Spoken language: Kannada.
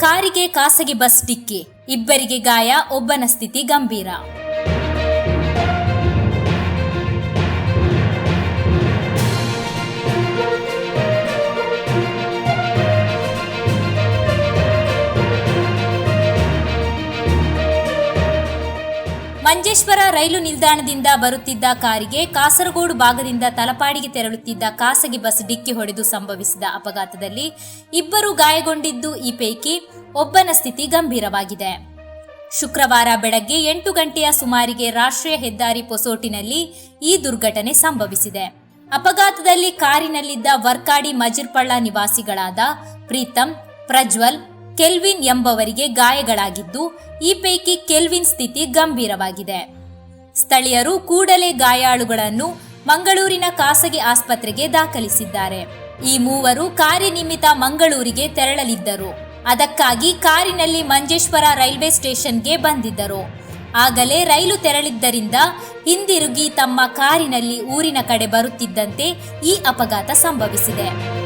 ಕಾರಿಗೆ ಖಾಸಗಿ ಬಸ್ ಡಿಕ್ಕಿ. ಇಬ್ಬರಿಗೆ ಗಾಯ ಒಬ್ಬನ ಸ್ಥಿತಿ ಗಂಭೀರ. ಮಂಜೇಶ್ವರ ರೈಲು ನಿಲ್ದಾಣದಿಂದ ಬರುತ್ತಿದ್ದ ಕಾರಿಗೆ ಕಾಸರಗೋಡು ಭಾಗದಿಂದ ತಲಪಾಡಿಗೆ ತೆರಳುತ್ತಿದ್ದ ಖಾಸಗಿ ಬಸ್ ಡಿಕ್ಕಿ ಹೊಡೆದು ಸಂಭವಿಸಿದ ಅಪಘಾತದಲ್ಲಿ ಇಬ್ಬರು ಗಾಯಗೊಂಡಿದ್ದು ಈ ಪೈಕಿ ಒಬ್ಬನ ಸ್ಥಿತಿ ಗಂಭೀರವಾಗಿದೆ. ಶುಕ್ರವಾರ ಬೆಳಗ್ಗೆ ಎಂಟು ಗಂಟೆಯ ಸುಮಾರಿಗೆ ರಾಷ್ಟ್ರೀಯ ಹೆದ್ದಾರಿ ಪೊಸೋಟಿನಲ್ಲಿ ಈ ದುರ್ಘಟನೆ ಸಂಭವಿಸಿದೆ. ಅಪಘಾತದಲ್ಲಿ ಕಾರಿನಲ್ಲಿದ್ದ ವರ್ಕಾಡಿ ಮಜಿರ್ಪಳ್ಳ ನಿವಾಸಿಗಳಾದ ಪ್ರೀತಂ, ಪ್ರಜ್ವಲ್ ಕೆಲ್ವಿನ್ ಎಂಬವರಿಗೆ ಗಾಯಗಳಾಗಿದ್ದು, ಈ ಪೈಕಿ ಕೆಲ್ವಿನ್ ಸ್ಥಿತಿ ಗಂಭೀರವಾಗಿದೆ. ಸ್ಥಳೀಯರು ಕೂಡಲೇ ಗಾಯಾಳುಗಳನ್ನು ಮಂಗಳೂರಿನ ಖಾಸಗಿ ಆಸ್ಪತ್ರೆಗೆ ದಾಖಲಿಸಿದ್ದಾರೆ. ಈ ಮೂವರು ಕಾರ್ಯನಿಮಿತ್ತ ಮಂಗಳೂರಿಗೆ ತೆರಳಲಿದ್ದರು. ಅದಕ್ಕಾಗಿ ಕಾರಿನಲ್ಲಿ ಮಂಜೇಶ್ವರ ರೈಲ್ವೆ ಸ್ಟೇಷನ್ಗೆ ಬಂದಿದ್ದರು. ಆಗಲೇ ರೈಲು ತೆರಳಿದ್ದರಿಂದ ಹಿಂದಿರುಗಿ ತಮ್ಮ ಕಾರಿನಲ್ಲಿ ಊರಿನ ಕಡೆ ಬರುತ್ತಿದ್ದಂತೆ ಈ ಅಪಘಾತ ಸಂಭವಿಸಿದೆ.